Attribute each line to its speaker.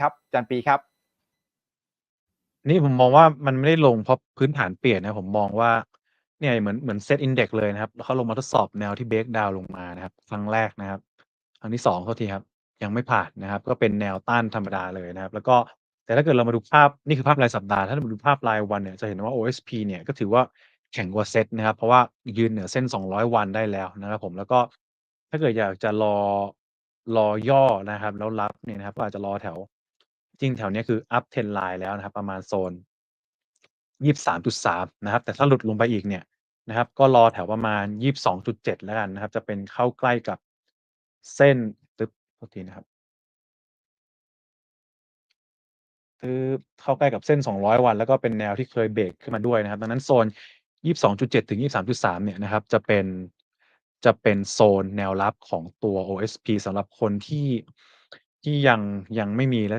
Speaker 1: ครับจารย์ปีครับ
Speaker 2: นี่ผมมองว่ามันไม่ได้ลงเพราะพื้นฐานเปลี่ยนนะผมมองว่าเนี่ยเหมือนเหมือนเซตอินเด็กซ์เลยนะครับแล้วเขาลงมาทดสอบแนวที่เบรกดาวน์ลงมานะครับ ครั้งแรกนะครับ ครั้งที่2โทษทีครับ ยังไม่ผ่านนะครับ ก็เป็นแนวต้านธรรมดาเลยนะครับ แล้วก็แต่ถ้าเกิดเรามาดูภาพนี่คือภาพรายสัปดาห์ถ้าเรามาดูภาพรายวันเนี่ยจะเห็นว่า OSP เนี่ยก็ถือว่าแข็งกว่าเซตนะครับ เพราะว่ายืนเหนือเส้น 200 วันได้แล้วนะครับผมแล้วก็ถ้าเกิดอยากจะรอรอย่อนะครับ แล้วรับเนี่ยนะครับก็อาจจะรอแถว จริงแถวนี้คือ up trend line แล้วนะครับ ประมาณโซน 23.3 นะครับ แต่ถ้าหลุดลงไปอีกเนี่ยนะครับ ก็รอแถวประมาณ 22.7 แล้วกันนะครับ จะเป็นเข้าใกล้กับเส้นตึ๊บโทษทีนะครับคือเข้าใกล้กับเส้น 200 วัน แล้วก็เป็นแนวที่เคยเบรกขึ้นมาด้วยนะครับ ดังนั้นโซน 22.7 ถึง 23.3 เนี่ยนะครับ จะเป็นจะเป็นโซนแนวรับของตัว OSP สำหรับคนที่ที่ยังยังไม่มีและจะ